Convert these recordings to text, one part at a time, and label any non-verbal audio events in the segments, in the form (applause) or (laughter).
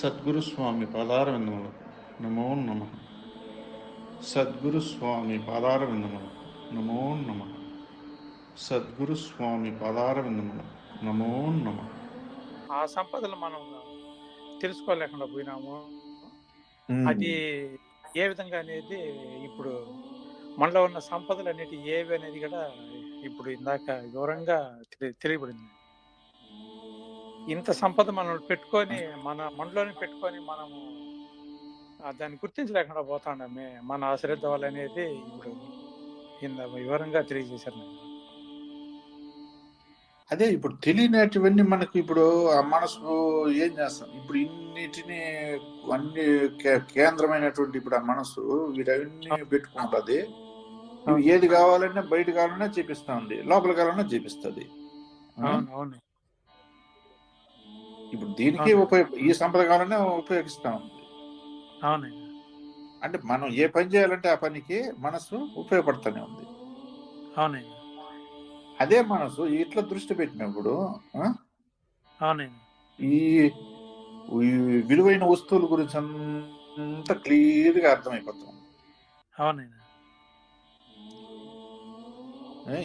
సద్గురు స్వామి పాదారవిందములకు నమో నమ. సద్గురు స్వామి పాదారవిందములకు నమో నమ. సద్గురు స్వామి పాదారవిందములకు నమో నమ. ఆ సంపదలు మనం తెలుసుకోలేకుండా పోయినాము. అది ఏ విధంగా అనేది ఇప్పుడు మనలో ఉన్న సంపదలు అనేవి ఏవి అనేది కూడా ఇప్పుడు ఇందాక వివరంగా తెలి- తెలియబడింది. ఇంత సంపద మనం పెట్టుకొని మన మనలోనే పెట్టుకొని మనము దాన్ని గుర్తించలేకుండా పోతాండమే మన అశ్రద్ధ వల్ల అనేది ఇప్పుడు ఇంత వివరంగా తెలియజేశారు. అదే ఇప్పుడు తెలియనటువన్నీ మనకు ఇప్పుడు ఆ మనసు ఏం చేస్తాం? ఇప్పుడు ఇన్నిటిని అన్ని కేంద్రమైనటువంటి ఇప్పుడు ఆ మనసు వీటన్ని పెట్టుకుంటుంది. ఏది కావాలన్నా బయట కావాలన్నా చేపిస్తా ఉంది. లోపల కావాలన్నా చేపిస్తుంది. అవును. ఇప్పుడు దీనికి ఉపయోగ ఈ సంపద కావాలన్నా ఉపయోగిస్తా. ఉంది అవునండి. అంటే మనం ఏ పని చేయాలంటే ఆ పనికి మనసు ఉపయోగపడుతూనే ఉంది. అవునండి. అదే మనసు ఇట్లా దృష్టి పెట్టినప్పుడు అవునండి. ఈ విలువైన వస్తువుల గురించి అంతా క్లియర్గా అర్థమైపోతుంది అవునండి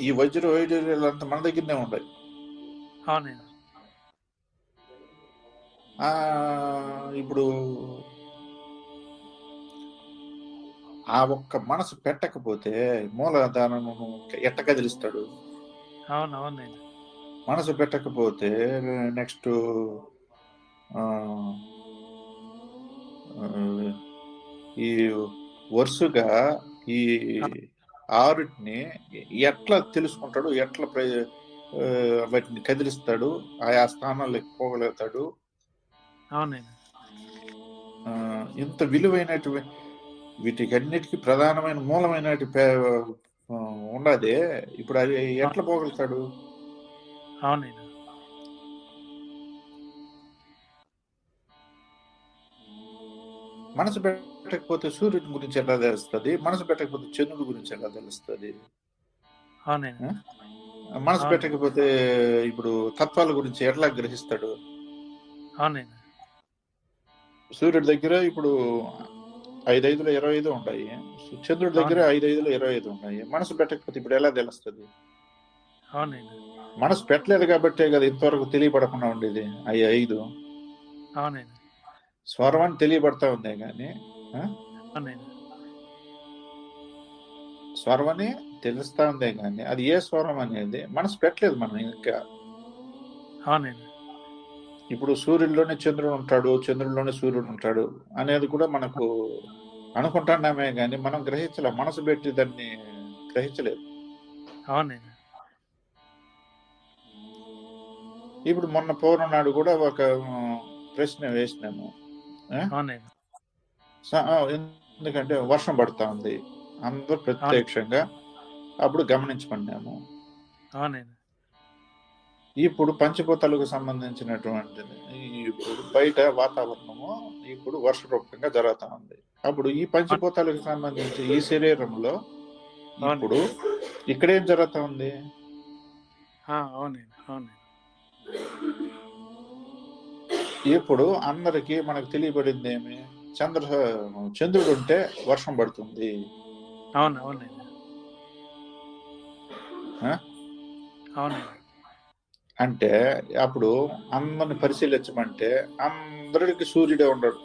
ఈ వజ్ర వైద్యులు అంతా మన దగ్గరనే ఉంటాయి అవునండి. ఇప్పుడు ఆ ఒక్క మనసు పెట్టకపోతే మూలధానము ఎట్ట కదిలిస్తాడు? అవును అవునండి మనసు పెట్టకపోతే నెక్స్ట్ ఈ వరుసగా ఈ ఆరుటిని ఎట్లా తెలుసుకుంటాడు? ఎట్లా వాటిని కదిలిస్తాడు? ఆయా స్థానాలకు పోగలుగుతాడు? ఇంత విలువైనటువంటి వీటికి అన్నిటికీ ప్రధానమైన మూలమైన ఉండదే ఇప్పుడు అది ఎట్లా పోగలుగుతాడు? అవునండి. మనసు పెట్టకపోతే సూర్యుని గురించి ఎలా తెలుస్తుంది? మనసు పెట్టకపోతే చంద్రుడి గురించి ఎలా తెలుస్తుంది? మనసు. పెట్టకపోతే ఇప్పుడు తత్వాల గురించి ఎట్లా గ్రహిస్తాడు? అవునండి. సూర్యుడి దగ్గర ఇప్పుడు ఐదు ఐదులో ఇరవై ఐదు ఉంటాయి. చంద్రుడి దగ్గర ఐదు ఐదులో ఇరవై ఐదు ఉంటాయి. మనసు పెట్టకపోతే ఇప్పుడు ఎలా తెలుస్తుంది? అవునండి. మనసు పెట్టలేదు కాబట్టే కదా ఇంతవరకు తెలియబడకుండా ఉండేది అవి ఐదు. అవునండి. స్వరం అని తెలియబడతా ఉంది కానీ స్వరం అని తెలుస్తా ఉందే కానీ అది ఏ స్వరం అనేది మనసు పెట్టలేదు మనం ఇంకా. అవునండి. ఇప్పుడు సూర్యుడిలోనే చంద్రుడు ఉంటాడు చంద్రుడిలోనే సూర్యుడు ఉంటాడు అనేది కూడా మనకు అనుకుంటున్నామే కానీ మనం గ్రహించలే. మనసు పెట్టి దాన్ని గ్రహించలేదు అవునండి. ఇప్పుడు మొన్న పౌర్ణమి నాడు కూడా ఒక ప్రశ్న వేసినాము. ఎందుకంటే వర్షం పడతా ఉంది. అందరూ ప్రత్యక్షంగా అప్పుడు గమనించమన్నాము. అవునండి. ఇప్పుడు పంచభూతాలకు సంబంధించినటువంటిది. ఇప్పుడు బయట వాతావరణము ఇప్పుడు వర్ష రూపంగా జరుగుతా ఉంది. అప్పుడు ఈ పంచభూతాలకు సంబంధించి ఈ శరీరంలో ఇప్పుడు ఇక్కడేం జరుగుతా ఉంది? ఇప్పుడు అందరికి మనకు తెలియబడింది ఏమి? చంద్ర చంద్రుడు ఉంటే వర్షం పడుతుంది. అవును అవునండి? అంటే అప్పుడు అందరిని పరిశీలించమంటే అందరికి సూర్యుడే ఉండడు.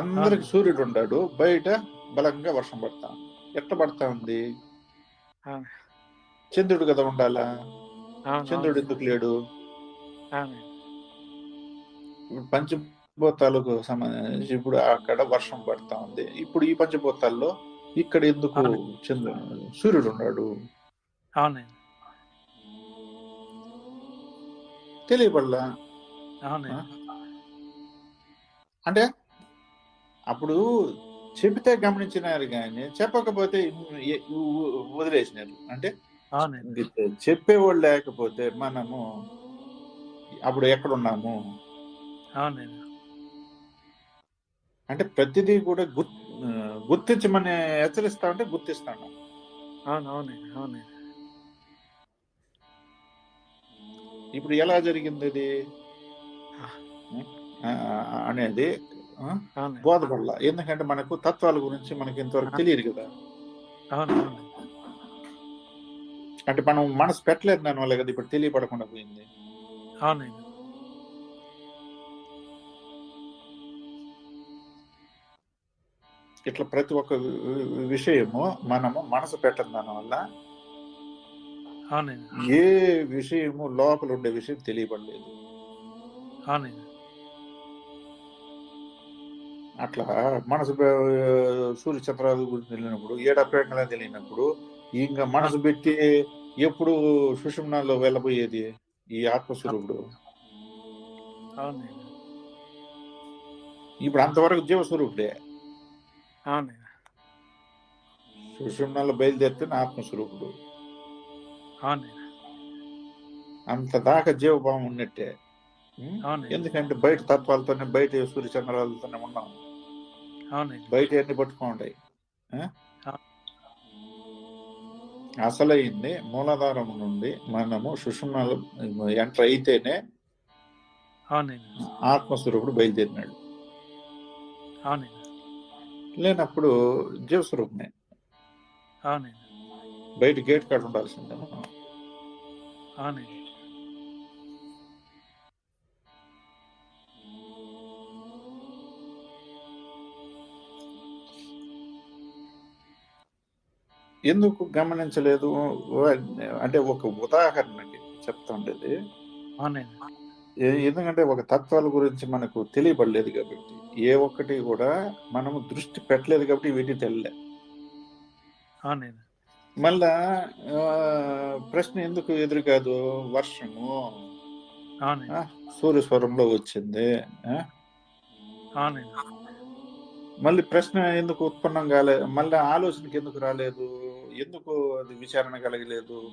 అందరికి సూర్యుడు ఉన్నాడు బయట బలంగా వర్షం పడతా. ఎట్లా పడతా ఉంది. చంద్రుడు కదా ఉండాలా? చంద్రుడు ఎందుకు లేడు? పంచభూతాలకు సంబంధించి ఇప్పుడు అక్కడ వర్షం పడతా ఉంది. ఇప్పుడు ఈ పంచభూతాల్లో ఇక్కడ ఎందుకు. చంద్రు సూర్యుడు ఉన్నాడు అవునండి. తెలియబడలా అంటే అప్పుడు చెబితే గమనించినారు కానీ చెప్పకపోతే వదిలేసినారు. అంటే చెప్పేవాళ్ళు లేకపోతే మనము అప్పుడు ఎక్కడున్నాము? అంటే ప్రతిదీ కూడా గుర్ ఆ, గుర్తించమని హెచ్చరిస్తా ఉంటే గుర్తిస్తాను. అవును ఇప్పుడు ఎలా జరిగింది ఇది? అనేది బోధపడాల. ఎందుకంటే మనకు తత్వాల గురించి మనకి ఇంతవరకు తెలియదు కదా. అంటే మనం మనసు పెట్టలేదు దాని వల్ల కదా ఇప్పుడు తెలియపడకుండా పోయింది. అవునండి ఇట్లా ప్రతి ఒక్క విషయము మనము మనసు పెట్టడం దాని వల్ల అవునండి. ఏ విషయము లోపల ఉండే విషయం తెలియబడలేదు. అట్లా మనసు సూర్య చంద్రాల గురించి తెలియనప్పుడు ఏడప్రేటలా తెలియనప్పుడు ఇంకా మనసు పెట్టి ఎప్పుడు సుషుమ్నాల్లో వెళ్ళబోయేది ఈ ఆత్మస్వరూపుడు. ఇప్పుడు అంతవరకు జీవస్వరూపుడే. అవునండి సుషుమ్నాల్లో బయలుదేరితే ఆత్మస్వరూపుడు. అంత దాకా జీవభావం ఉన్నట్టే. ఎందుకంటే బయట తత్వాలతోనే బయట సూర్య చంద్రాలతోనే ఉన్నాం. అవునండి బయట అన్ని పట్టుకోండి. అసలైంది మూలాధారం నుండి మనము సుషుమ్నాలు ఎంటర్ అయితేనే ఆత్మస్వరూపుడు బయలుదేరినాడు. అవునండి లేనప్పుడు జీవస్వరూపమే. బయట గేట్ కాడ ఉండాల్సిందే. మనం ఎందుకు గమనించలేదు? అంటే ఒక ఉదాహరణకి చెప్తా ఉండేది. ఎందుకంటే ఒక తత్వాల గురించి మనకు తెలియబడలేదు కాబట్టి. ఏ ఒక్కటి కూడా మనము దృష్టి పెట్టలేదు కాబట్టి వీటి తెలియలే. మళ్ళా ప్రశ్న ఎందుకు ఎదురు కాదు? వర్షము. అవునండి ఆ, సూర్యస్వరంలో వచ్చింది. మళ్ళీ ప్రశ్న ఎందుకు ఉత్పన్నం కాలేదు మళ్ళీ ఆలోచనకి ఎందుకు రాలేదు? ఎందుకు అది విచారణ కలగలేదు?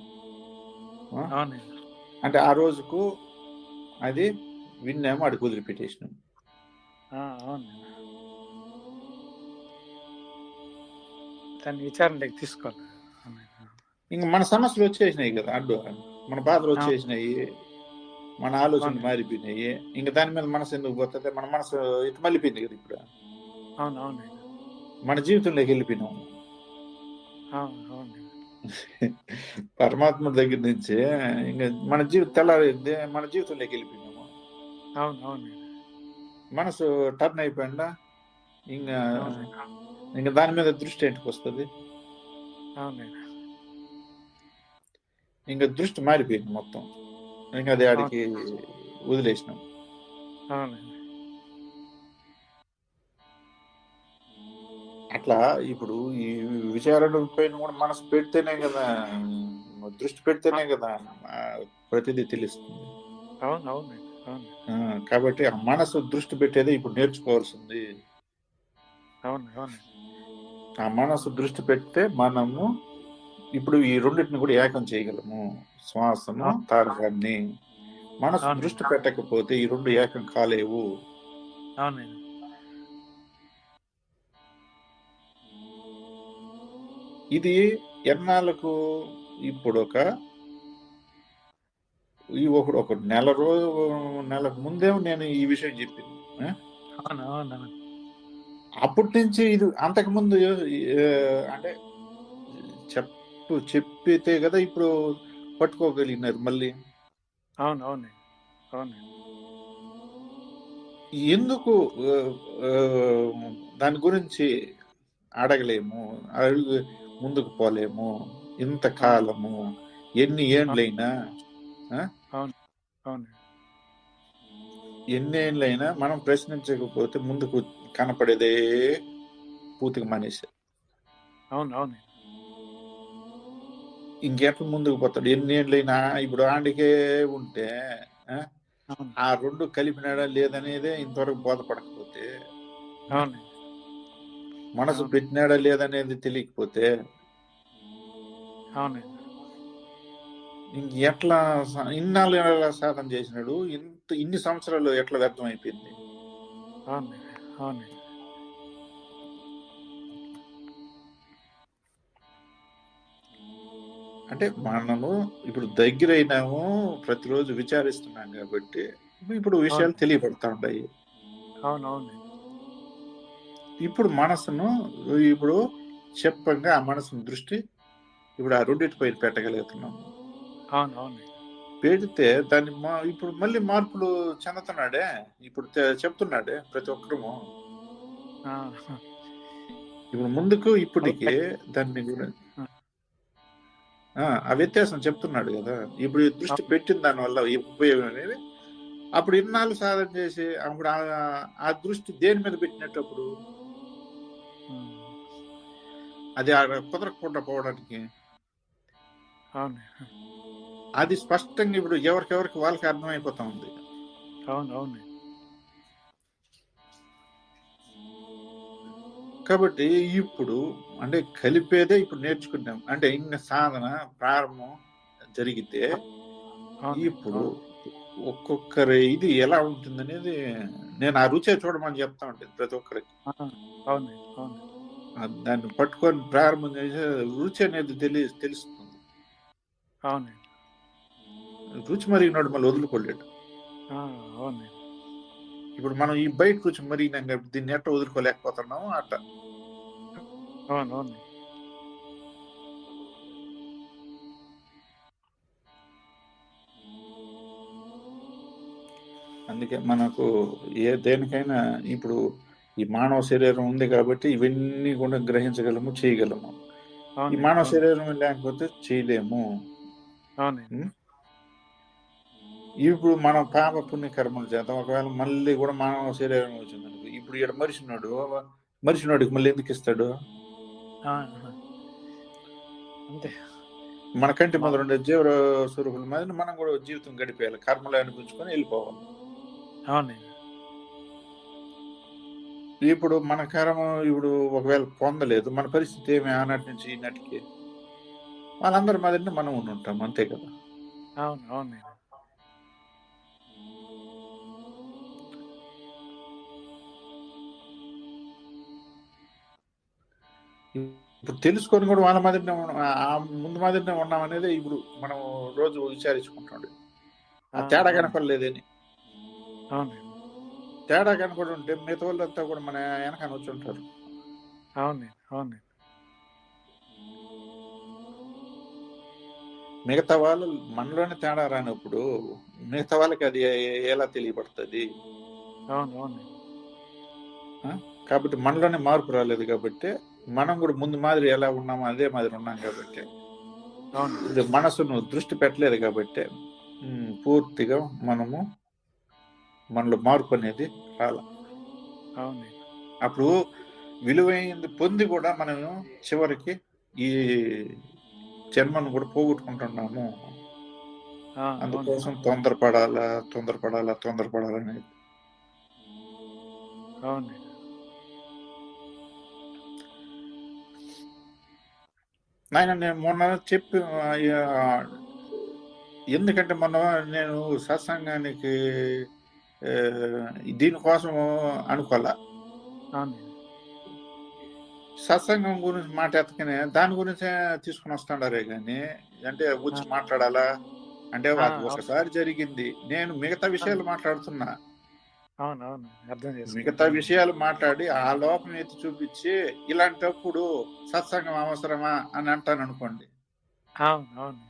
అంటే ఆ రోజుకు అది విన్నాము అడిగి వదిలిపెట్టేసినాం అవునండి దాన్ని విచారణలోకి తీసుకోవాలి. ఇంక మన సమస్యలు వచ్చేసినాయి కదా అడ్డు మన బాధలు వచ్చేసినాయి మన ఆలోచనలు అవును. మారిపోయినాయి. ఇంక దాని మీద మనసు ఎందుకు పోతుంది? మన మనసు ఇటు మళ్ళీపోయింది కదా ఇప్పుడు. అవును మన జీవితంలోకి వెళ్ళిపోయినాం అవును అవునండి (laughs) పరమాత్మ దగ్గర నుంచి ఇంకా మన జీవితం తెల్లారింది మన జీవితంలోకి వెళ్ళిపోయినాము. అవును మనసు టర్న్ అయిపోయిందా? ఇంకా ఇంకా దాని మీద దృష్టి ఏంటికి వస్తుంది? ఇంకా దృష్టి మారిపోయింది మొత్తం. ఇంకా అది ఆడికి వదిలేసినాం. అవునండి అట్లా ఇప్పుడు ఈ విచారణ పైన కూడా మనసు పెడితేనే కదా దృష్టి పెడితేనే కదా ప్రతిదీ తెలుస్తుంది. అవును కాబట్టి ఆ మనసు దృష్టి పెట్టేదే ఇప్పుడు నేర్చుకోవాల్సింది. అవును అవును. ఆ మనసు దృష్టి పెడితే మనము ఇప్పుడు ఈ రెండింటిని కూడా ఏకం చేయగలము. శ్వాసను ఆ. తారకాన్ని. మనసు. దృష్టి పెట్టకపోతే ఈ రెండు ఏకం కాలేవు. అవునండి ఇది ఎన్నాళ్ళకు ఇప్పుడు ఒక ఈ ఒకడు ఒక నెల రోజు నెలకు ముందేమో నేను ఈ విషయం చెప్పింది? అవును అవును అవును. అప్పటి నుంచి ఇది అంతకు ముందు అంటే చెప్పు చెప్పితే కదా ఇప్పుడు పట్టుకోగలిగినారు మళ్ళీ. అవును అవునండి అవునండి ఎందుకు దాని గురించి అడగలేము. అడుగు ముందుకు పోలేము. ఇంత కాలము. ఎన్ని ఏండ్లైనా అవును. ఎన్ని ఏండ్లైనా మనం ప్రశ్నించకపోతే ముందుకు కనపడేదే పూర్తిగా మానేసి. అవును ఇంకెట్లా ముందుకు పోతాడు? ఎన్ని ఏండ్లైనా ఇప్పుడు ఆండికే ఉంటే ఆ? రెండు కలిపినాడా లేదనేదే ఇంతవరకు బోధపడకపోతే అవును. మనసు. పెట్టినాడా లేదనేది తెలియకపోతే అవును. ఇంక ఎట్లా ఇన్నాళ్ళు ఎలా సాధన చేసినాడు? ఇంత ఇన్ని సంవత్సరాలు ఎట్లా వ్యర్థం అయిపోయింది అంటే మనము ఇప్పుడు దగ్గర అయినాము ప్రతిరోజు విచారిస్తున్నాం కాబట్టి ఇప్పుడు విషయాలు. తెలియబడతా ఉంటాయి అవును అవును. ఇప్పుడు మనసును ఇప్పుడు చెప్పంగా ఆ మనసును దృష్టి ఇప్పుడు ఆ రెండింటి పైన పెట్టగలుగుతున్నాము అవును అవును పెడితే దాన్ని మా ఇప్పుడు మళ్ళీ మార్పులు చెందుతున్నాడే? ఇప్పుడు చెప్తున్నాడే ప్రతి ఒక్కరూ ఆ, ఇప్పుడు ముందుకు ఇప్పటికి దాన్ని ఆ, వ్యత్యాసం చెప్తున్నాడు కదా. ఇప్పుడు దృష్టి పెట్టిన దాని వల్ల ఉపయోగం అనేది అప్పుడు ఇన్నాళ్ళు సాధన చేసి అప్పుడు ఆ- దృష్టి దేని మీద పెట్టినప్పుడు ఉమ్, అది ఆ కుదరకుండా పోవడానికి. అవును. అది స్పష్టంగా ఇప్పుడు ఎవరికెవరికి వాళ్ళకి అర్థమైపోతా ఉంది అవును అవును. కాబట్టి ఇప్పుడు అంటే కలిపేదే ఇప్పుడు నేర్చుకున్నాం. అంటే ఇంకా సాధన ప్రారంభం జరిగితే ఇప్పుడు ఒక్కొక్కరి ఇది ఎలా ఉంటుంది అనేది నేను ఆ రుచే చూడమని చెప్తా ఉంటాను ప్రతి ఒక్కరికి. అవును అవును దాన్ని పట్టుకొని ప్రారంభం చేసే రుచి అనేది తెలి తెలుస్తుంది. అవును రుచి మరిగినాడు మళ్ళీ వదులుకోలేడు. అవును ఇప్పుడు మనం ఈ బయట రుచి మరిగినాం కాబట్టి దీన్ని ఎట్ట వదులుకోలేకపోతున్నాము అట్ట. అవును అవును అందుకే మనకు ఏ దేనికైనా ఇప్పుడు ఈ మానవ శరీరం ఉంది కాబట్టి ఇవన్నీ కూడా గ్రహించగలము చేయగలము. ఈ మానవ శరీరం లేకపోతే చేయలేము? ఇప్పుడు మనం పాప పుణ్య కర్మలు చేద్దాం. ఒకవేళ మళ్ళీ కూడా మానవ శరీరం వచ్చింది. ఇప్పుడు ఇక్కడ మరిచినాడు మరిచినాడికి మళ్ళీ ఎందుకు ఇస్తాడు? అంతే. మన కంటి ముందర ఉండే జీవ స్వరూపుల మీద మనం కూడా జీవితం గడిపేయాలి. కర్మలు అనిపించుకొని వెళ్ళిపోవాలి. అవును ఇప్పుడు మన కర్మ ఇప్పుడు ఒకవేళ పొందలేదు మన పరిస్థితి ఏమి ఆనాటి నుంచి ఈనాటికి వాళ్ళందరి మాదిరిని మనం ఉండి ఉంటాం అంతే కదా? అవును అవును. ఇప్పుడు తెలుసుకొని కూడా వాళ్ళ మాదిరినే ఉన్నాం ఆ ముందు మాదిరినే ఉన్నాం అనేది ఇప్పుడు మనం రోజు విచారించుకుంటాడు. ఆ తేడా కనపడలేదని. అవును తేడా కనపడి ఉంటే మిగతా వాళ్ళంతా కూడా మన వెనకాల వచ్చి ఉంటారు. అవును అవును మిగతా వాళ్ళు మనలోనే తేడా రానప్పుడు మిగతా వాళ్ళకి అది ఎలా తెలియబడుతుంది అవును అవును కాబట్టి మనలోనే మార్పు రాలేదు కాబట్టి మనం కూడా ముందు మాదిరి ఎలా ఉన్నామో అదే మాదిరి ఉన్నాం కాబట్టి మనసును దృష్టి పెట్టలేదు కాబట్టి పూర్తిగా మనము మనలో మార్పు అనేది రాల. అప్పుడు విలువైనది పొంది కూడా మనం చివరికి ఈ జన్మను కూడా పోగొట్టుకుంటున్నాము. అందుకోసం తొందరపడాలా తొందరపడాలా తొందరపడాలని అవును. నాయన నేను మొన్న చెప్పి ఎందుకంటే మొన్న నేను సత్సంగానికి దీనికోసం అనుకోవాలా? అవును సత్సంగం గురించి మాట ఎత్తకనే దాని గురించే తీసుకుని వస్తాడారే కానీ అంటే వచ్చి మాట్లాడాలా? అంటే ఒకసారి జరిగింది. నేను మిగతా విషయాలు మాట్లాడుతున్నా. మిగతా విషయాలు మాట్లాడి ఆ లోపం ఎత్తి చూపించి ఇలాంటప్పుడు సత్సంగం అవసరమా అని అంటాను అనుకోండి అవును అవును.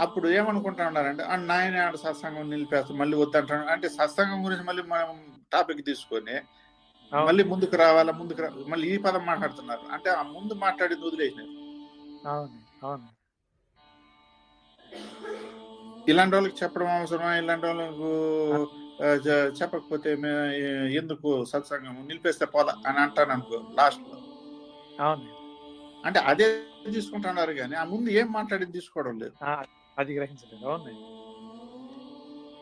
అప్పుడు ఏమనుకుంటా ఉన్నారంటే "ఆ, నాయన ఆడ సత్సంగం నిలిపేస్తా మళ్ళీ వద్దంటాను అంటే సత్సంగం గురించి మళ్ళీ మనం టాపిక్ తీసుకొని. మళ్ళీ ముందుకు రావాలా ముందుకు రా మళ్ళీ ఈ పదం మాట్లాడుతున్నారు. అంటే ఆ ముందు మాట్లాడింది వదిలేసినారు. అవును అవును. ఇలాంటి వాళ్ళకి చెప్పడం అవసరమా? ఇలాంటి వాళ్ళకు చెప్పకపోతే ఎందుకు సత్సంగం నిలిపేస్తే పోలా అని అంటాను అనుకో లాస్ట్లో. అవును. అంటే అదే తీసుకుంటున్నారు కానీ ఆ ముందు ఏం మాట్లాడింది తీసుకోవడం లేదు. అది గ్రహించలేదు. అవును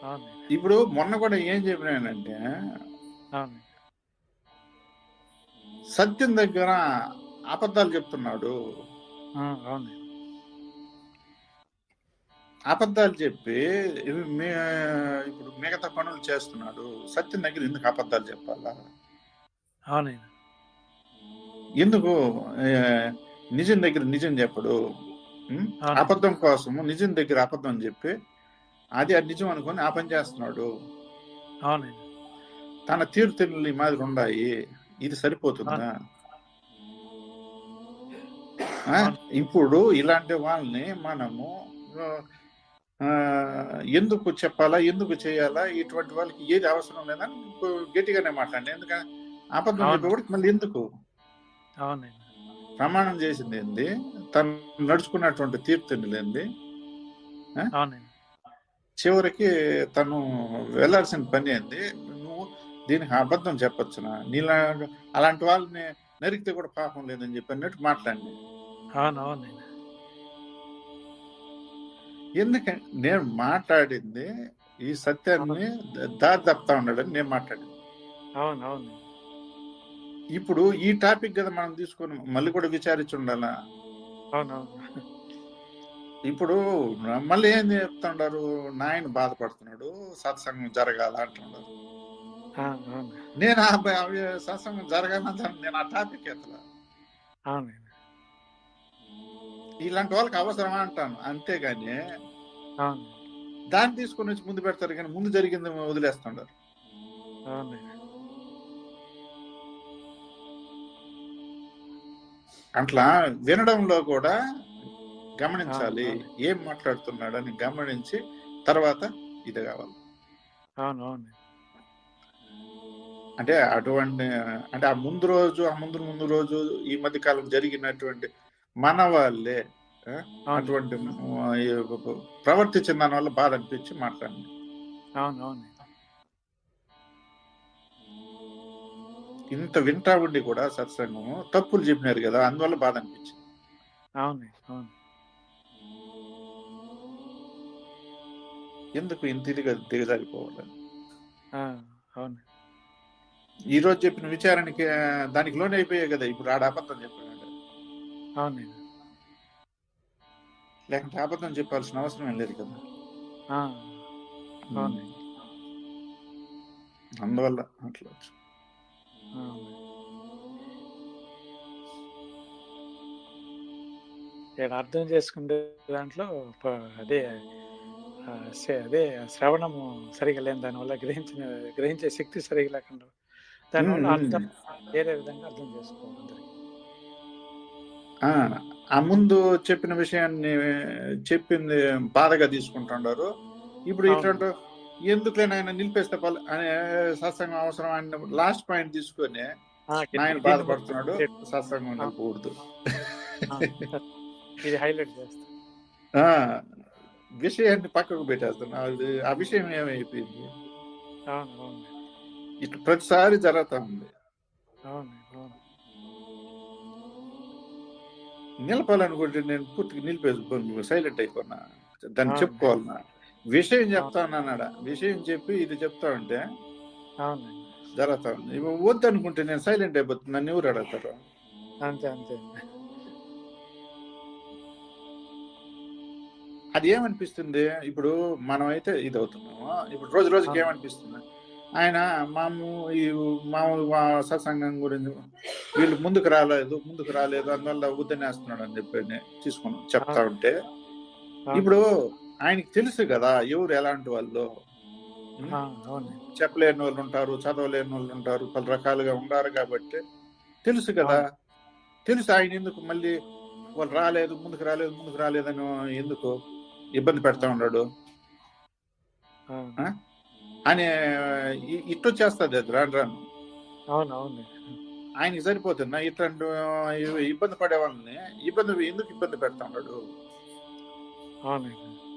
అవును ఇప్పుడు మొన్న కూడా ఏం చెప్పినానంటే అవును సత్యం దగ్గర అబద్ధాలు చెప్తున్నాడు. అవును అబద్ధాలు చెప్పి ఇప్పుడు మిగతా పనులు చేస్తున్నాడు. సత్యం దగ్గర ఎందుకు అబద్ధాలు చెప్పాలా? అవునయ్య ఎందుకు? నిజం దగ్గర నిజం చెప్పడు? అవును. అబద్ధం కోసము నిజం దగ్గర అబద్ధం చెప్పి అది అది నిజం అనుకొని ఆ పని చేస్తున్నాడు తన తీర్థులు ఈ మాదిరి ఉన్నాయి ఇది సరిపోతుందా? ఇప్పుడు ఇలాంటి వాళ్ళని మనము ఎందుకు చెప్పాలా ఎందుకు చేయాలా ఇటువంటి వాళ్ళకి ఏది అవసరం లేదని గట్టిగానే మాట్లాడండి. ఎందుకంటే అబద్ధం. చెప్పేవాడికి మళ్ళీ ఎందుకు? అవునయ్య ప్రమాణం చేసింది ఏంది? తను నడుచుకున్నటువంటి అవునయ్య చివరికి తను వెళ్ళాల్సిన పని ఏంది? నువ్వు దీనికి అబద్ధం చెప్పొచ్చునా? నీలా అలాంటి వాళ్ళని నరికితే కూడా పాపం లేదని చెప్పి అన్నట్టు మాట్లాడి ఎందుకంటే నేను మాట్లాడింది ఈ సత్యాన్ని దారి తప్పుతా ఉన్నాడని నేను మాట్లాడింది. అవును అవును ఇప్పుడు ఈ టాపిక్ కదా మనం తీసుకొని మళ్ళీ కూడా విచారించి ఉండాలా ఇప్పుడు మళ్ళీ ఏం చెప్తుండారు? నాయన బాధపడుతున్నాడు సత్సంగం జరగాల అంటున్నారు నేను అవి సత్సంగం జరగాలని నేను ఆ టాపిక్ ఎత్తలా? ఇలాంటి వాళ్ళకి అవసరమా అంటాను. అంతేగాని దాన్ని తీసుకొని వచ్చి ముందు పెడతారు కానీ ముందు జరిగింది వదిలేస్తుంటారు అట్లా వినడంలో కూడా గమనించాలి. ఏం మాట్లాడుతున్నాడు అని గమనించి తర్వాత ఇది కావాలి. అవును అంటే అటువంటి అంటే ఆ ముందు రోజు ఆ ముందు ముందు రోజు ఈ మధ్య కాలం జరిగినటువంటి మన వాళ్ళే అటువంటి ఆ, ఈ ప్రవర్తించిన దాని వల్ల బాధ అనిపించి మాట్లాడి అవును అవును ఇంత వింటా ఉండి కూడా సత్సంగము తప్పులు చెప్పినారు కదా అందువల్ల బాధ అనిపించింది. అవును అవును. ఎందుకు ఇంత ఇదిగా దిగజారిపోవాలి? ఆ, అవును. ఈ రోజు చెప్పిన విచారానికి ఆ, దానికి లోన్ అయిపోయాయి కదా ఇప్పుడు ఆడ అబద్ధం చెప్పాడు. అవునయ్య లేకుంటే అబద్ధం చెప్పాల్సిన అవసరం ఏం లేదు కదా. అవును. అందువల్ల అట్లా ఇక్కడ అర్థం చేసుకునే దాంట్లో అదే అదే శ్రవణము సరిగా లేని దానివల్ల గ్రహించిన గ్రహించే శక్తి సరిగా లేకుండా దానివల్ల. అర్థం వేరే విధంగా అర్థం చేసుకోవాలి ఆ, ముందు చెప్పిన విషయాన్ని చెప్పింది బాధగా తీసుకుంటున్నారు ఇప్పుడు అవును. ఇట్లాంటి ఎందుకులే నాయన నిలిపేస్తే పర్లే అనే సత్సంగం అవసరం అని లాస్ట్ పాయింట్ తీసుకొని ఆ, నాయన దీన్ని బాధపడుతున్నాడు. సత్సంగం ఆ, ఇది హైలైట్ చేస్తా. ఆ, విషయాన్ని పక్కకు పెట్టేస్తున్నా. అది ఆ విషయం ఏమైపోయింది? ఇట్లా ప్రతిసారి జరుగుతా ఉంది. నిలపాలనుకుంటే నేను పూర్తిగా నిలిపేసి సైలెంట్ అయిపోయినా దాన్ని. చెప్పుకోవాలన్నా విషయం చెప్తా అన్నాడా విషయం చెప్పి ఇది చెప్తా ఉంటే జరుగుతా ఉంది. వద్దు అనుకుంటే నేను సైలెంట్ అయిపోతుంది నన్ను ఎవరు అడుగుతారు? అంతే అంతే. అది ఏమనిపిస్తుంది? ఇప్పుడు మనం అయితే ఇది అవుతున్నాము ఇప్పుడు రోజు రోజుకి. ఏమనిపిస్తుంది? ఆయన మాము ఈ మామూలు మా సత్సంగం గురించి వీళ్ళు ముందుకు రాలేదు ముందుకు రాలేదు అందువల్ల వద్దనేస్తున్నాడు అని చెప్పి తీసుకున్నాం చెప్తా ఉంటే. ఇప్పుడు ఆయనకి తెలుసు కదా ఎవరు ఎలాంటి వాళ్ళు. చెప్పలేని వాళ్ళు ఉంటారు చదవలేని వాళ్ళు ఉంటారు పలు రకాలుగా ఉన్నారు కాబట్టి తెలుసు కదా. తెలుసు ఆయన ఎందుకు మళ్ళీ వాళ్ళు రాలేదు ముందుకు రాలేదు ముందుకు రాలేదని ఎందుకు ఇబ్బంది పెడతా ఉన్నాడు? అని ఇ- ఇట్టు చేస్తుంది అది రాను రాను. అవును అవును. ఆయనకి సరిపోతుందా? ఇట్లాంటి ఇబ్బంది పడే వాళ్ళని ఇబ్బంది ఎందుకు ఇబ్బంది పెడతా ఉన్నాడు? అవును.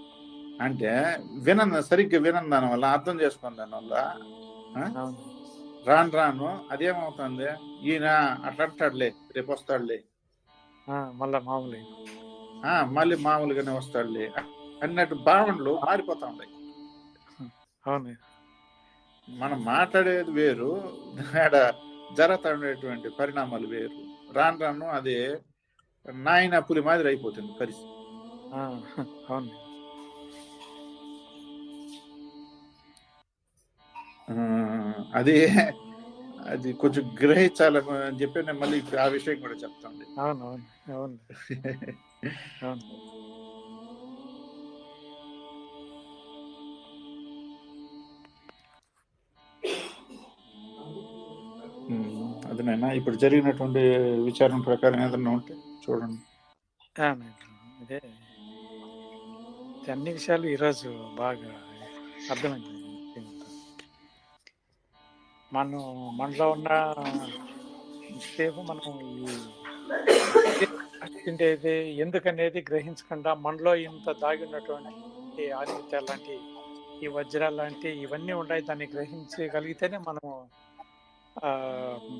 అంటే వినన్న సరిగ్గా వినని దాని వల్ల అర్థం చేసుకున్న దాని వల్ల అవును. రాను రాను అదేమవుతుంది? ఈయన అట్లా అంటాడులే రేపు వస్తాడులే. మళ్ళా మామూలు. ఆ మళ్ళీ మామూలుగానే వస్తాడులే. అన్నట్టు భావనలు మారిపోతా ఉన్నాయి. అవును. మనం మాట్లాడేది వేరు ఆడ జరుగుతుండేటువంటి పరిణామాలు వేరు. రాను రాను అది నాయన పులి మాదిరి అయిపోతుంది పరిస్థితి. అవును. అది అది కొంచెం గ్రహించాలని అని చెప్పి నేను మళ్ళీ ఆ విషయం కూడా చెప్తాను అవును అవును అది నాయన ఇప్పుడు జరిగినటువంటి విచారణ ప్రకారం ఏదన్నా ఉంటే చూడండి. నేను అదే. అన్ని విషయాలు ఈరోజు బాగా అర్థమైంది. మనం మనలో ఉన్న సేపు మనం ఈ ఎందుకనేది గ్రహించకుండా మనలో ఇంత దాగి ఉన్నటువంటి ఆదిత్యాలు లాంటి ఈ వజ్రాలు లాంటి ఇవన్నీ ఉన్నాయి. దాన్ని గ్రహించగలిగితేనే మనం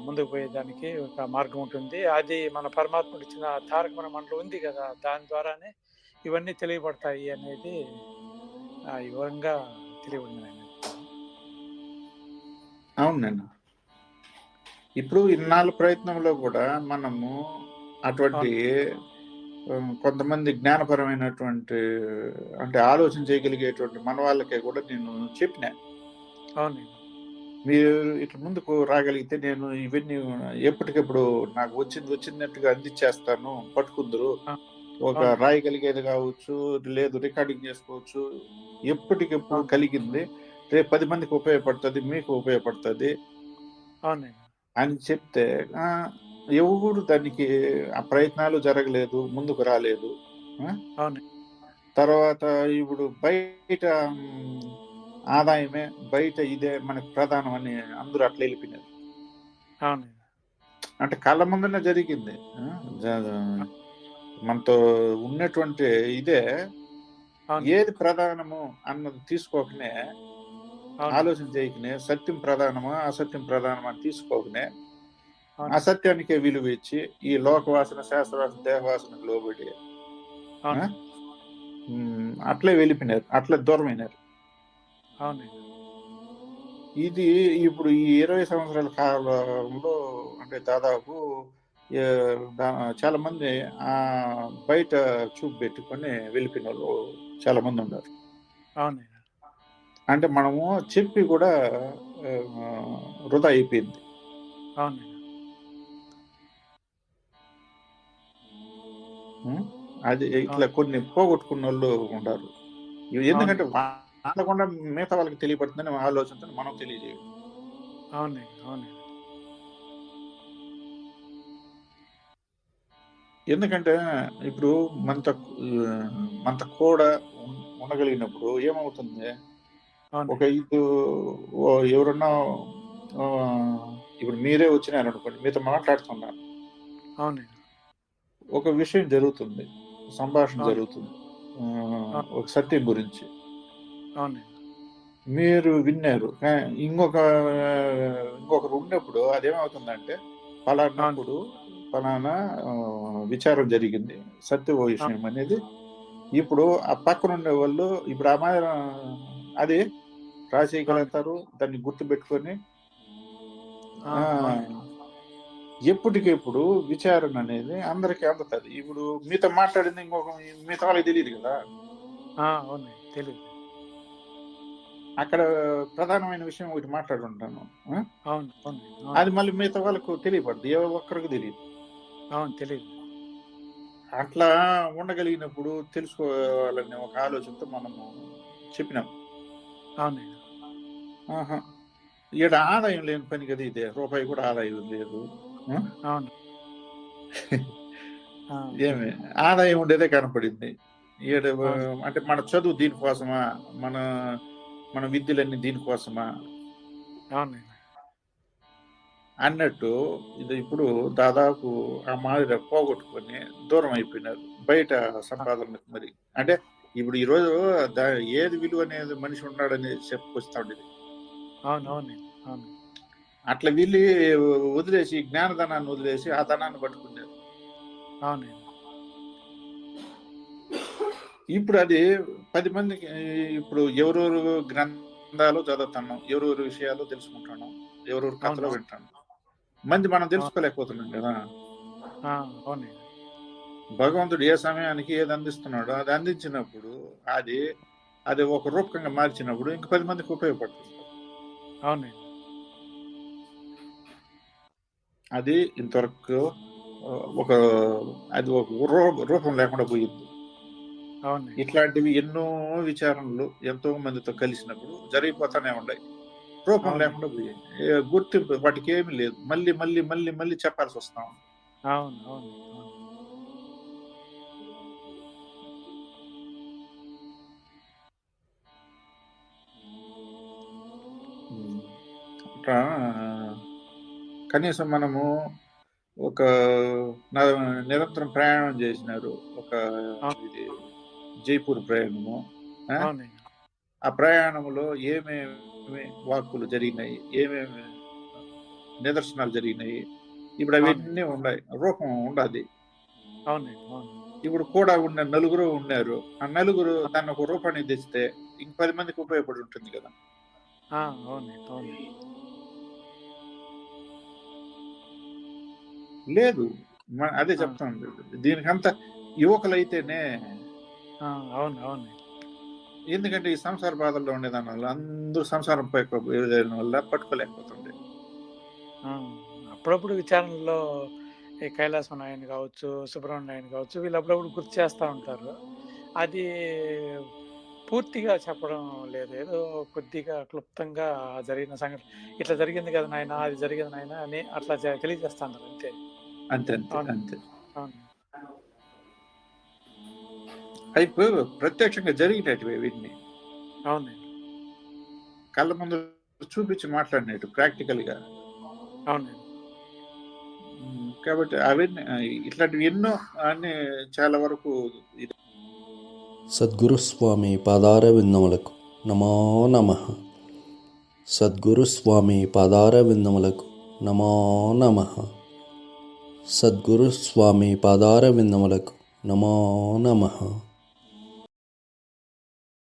ముందుకు పోయేదానికి ఒక మార్గం ఉంటుంది. అది మన పరమాత్ముడు ఇచ్చిన తారక మన మనలో ఉంది కదా దాని ద్వారానే ఇవన్నీ తెలియబడతాయి అనేది ఆ, వివరంగా తెలియబడింది అవునండి ఇప్పుడు ఇన్నాళ్ళ ప్రయత్నంలో కూడా మనము అటువంటి కొంతమంది జ్ఞానపరమైనటువంటి అంటే ఆలోచన చేయగలిగేటువంటి మన వాళ్ళకే కూడా నేను చెప్పిన. అవును మీరు ఇట్లా ముందుకు రాగలిగితే నేను ఇవన్నీ ఎప్పటికప్పుడు నాకు వచ్చింది వచ్చినట్టుగా అందించేస్తాను. పట్టుకుందరు. ఒక అవును. రాయగలిగేది కావచ్చు లేదు రికార్డింగ్ చేసుకోవచ్చు. ఎప్పటికెప్పుడు కలిగింది. రేపు పది మందికి ఉపయోగపడుతుంది మీకు ఉపయోగపడుతుంది అని చెప్తే ఎవరు దానికి ఆ ప్రయత్నాలు జరగలేదు ముందుకు రాలేదు తర్వాత ఇప్పుడు బయట ఆదాయమే బయట ఇదే మనకు ప్రధానం అని అందరూ అట్లా వెళ్ళిపోయినారు. అంటే కళ్ళ ముందనే జరిగింది మనతో ఉన్నటువంటి ఇదే ఏది ప్రధానము అన్నది తీసుకోకనే ఆలోచన చేయకనే సత్యం ప్రధానమా అసత్యం ప్రధానమా తీసుకోకనే. అసత్యానికే విలువ ఇచ్చి ఈ లోకవాసన శాస్త్రవాసన దేహవాసనకు లోబడి అట్లే వెళ్ళిపోయినారు అట్లే దూరమైనారు. ఇది ఇప్పుడు ఈ ఇరవై సంవత్సరాల కాలంలో అంటే దాదాపు చాలా మంది ఆ బయట చూపు పెట్టుకొని వెళ్ళిపోయిన వాళ్ళు చాలా మంది ఉన్నారు. అవును. అంటే మనము చెప్పి కూడా వృధా అయిపోయింది? అది ఇట్లా కొన్ని పోగొట్టుకున్న వాళ్ళు ఉంటారు ఎందుకంటే వాళ్ళకుండా మిగతా వాళ్ళకి తెలియబడుతుందని ఆలోచనతో మనం అవును అవును ఎందుకంటే ఇప్పుడు మనత మనత కూడా ఉండగలిగినప్పుడు ఏమవుతుంది? ఒక ఓ ఎవరన్నా ఇప్పుడు మీరే వచ్చినారు అనుకోండి మీతో మాట్లాడుతున్నారు అవును ఒక విషయం జరుగుతుంది సంభాషణ. జరుగుతుంది ఒక సత్యం గురించి. అవును మీరు విన్నారు ఇంకొక ఇంకొకరు ఉన్నప్పుడు అదేమవుతుందంటే పలానప్పుడు పలానా విచారం జరిగింది సత్య విషయం అనేది ఇప్పుడు ఆ పక్కన ఉండే వాళ్ళు ఇప్పుడు మాదిరి అది రాసేయగలుగుతారు దాన్ని గుర్తు పెట్టుకొని ఎప్పటికెప్పుడు విచారణ అనేది అందరికి అందుతుంది. ఇప్పుడు మీతో మాట్లాడింది ఇంకొక మిగతా వాళ్ళకి తెలియదు కదా? అవును తెలియదు అక్కడ ప్రధానమైన విషయం ఒకటి మాట్లాడుంటాను అది మళ్ళీ మిగతా వాళ్ళకు తెలియపడదు ఏ ఒక్కరికి తెలియదు. అవును తెలియదు అట్లా ఉండగలిగినప్పుడు తెలుసుకోవాలనే ఒక ఆలోచనతో మనము చెప్పినాం. అవును ఈడ ఆదాయం లేని పని కదా ఇదే. రూపాయి కూడా ఆదాయం లేదు. (laughs) ఏమి? ఆదాయం ఉండేదే కనపడింది. ఈడ. అంటే మన చదువు దీనికోసమా? మన మన విద్యలన్నీ దీనికోసమా? అన్నట్టు ఇది ఇప్పుడు దాదాపు ఆ మాదిరి పోగొట్టుకొని దూరం అయిపోయినారు. బయట సంపాదనకు మరి. అంటే ఇప్పుడు ఈ రోజు దా- ఏది విలువ అనేది మనిషి ఉన్నాడని చెప్పుకొస్తా ఉండేది. అవును అవును అవును. అట్లా వీళ్ళు వదిలేసి జ్ఞానధనాన్ని వదిలేసి ఆ ధనాన్ని పట్టుకున్నారు అవును ఇప్పుడు అది పది మందికి ఇప్పుడు ఎవరెవరు గ్రంథ గ్రంథాలు చదువుతున్నాం ఎవరెవరి విషయాలు తెలుసుకుంటాను ఎవరెవరి కథలు అవును. వింటాను మంది మనం తెలుసుకోలేకపోతున్నాం కదా. ఆ, అవునండి భగవంతుడు ఏ సమయానికి ఏది అందిస్తున్నాడో అది అందించినప్పుడు అది అది ఒక రూపకంగా మార్చినప్పుడు ఇంక పది మందికి ఉపయోగపడుతుంది. అవునండి. అది ఇంతవరకు ఒక అది ఒక రూపం లేకుండా పోయింది. ఇట్లాంటివి ఎన్నో విచారణలు ఎంతో మందితో కలిసినప్పుడు జరిగిపోతానే ఉన్నాయి. రూపం. లేకుండా పోయాయి. ఏ గుర్తింపు వాటికి ఏమీ లేదు. మళ్ళీ మళ్ళీ మళ్ళీ మళ్ళీ చెప్పాల్సి వస్తాం అవును అవును అవును. కనీసం మనము ఒక నిరంతరం ప్రయాణం చేసినారు. ఒక ఇది జైపూర్ ప్రయాణము ఆ? ప్రయాణంలో ఏమేమి వాక్కులు జరిగినాయి ఏమేమి నిదర్శనాలు జరిగినాయి ఇప్పుడు అవన్నీ ఉన్నాయి. రూపం ఉండదు. అవును ఇప్పుడు కూడా ఉన్న నలుగురు ఉన్నారు. ఆ నలుగురు దాన్ని ఒక రూపాన్ని తెస్తే ఇంక పది మందికి ఉపయోగపడి ఉంటుంది కదా. లేదు. అదే చెప్తాను. దీనికంతా యువకులైతేనే అవును అవును. ఎందుకంటే ఈ సంసార బాధల్లో ఉండేదాని వల్ల అందరూ సంసారం పోయకపోయేదాని వల్ల పట్టుకోలేకపోతుండే. అప్పుడప్పుడు విచారణలో ఈ కైలాసం నాయన కావచ్చు సుబ్రహ్మణ్య నాయన కావచ్చు వీళ్ళు అప్పుడప్పుడు గుర్తు చేస్తూ ఉంటారు. అది పూర్తిగా చెప్పడం లేదు. ఏదో కొద్దిగా క్లుప్తంగా జరిగిన సంఘటన. ఇట్లా జరిగింది కదా నాయన అది జరిగింది నాయన అని అట్లా తెలియజేస్తున్నారు అంతే. అంతే అంతే అవును. అంతే. అవును. అయిపో ప్రత్యక్షంగా జరిగినట్టువే వీటిని అవునండి. కళ్ళ ముందు చూపించి మాట్లాడినట్టు ప్రాక్టికల్గా కాబట్టి అవన్నీ ఇట్లాంటివి ఎన్నో అన్ని చాలా వరకు ఇది. సద్గురు స్వామి పాదార విందములకు నమో నమ. సద్గురు స్వామి పాదార విందములకు నమో నమ. సద్గురు స్వామి పాదార విందములకు నమో నమః.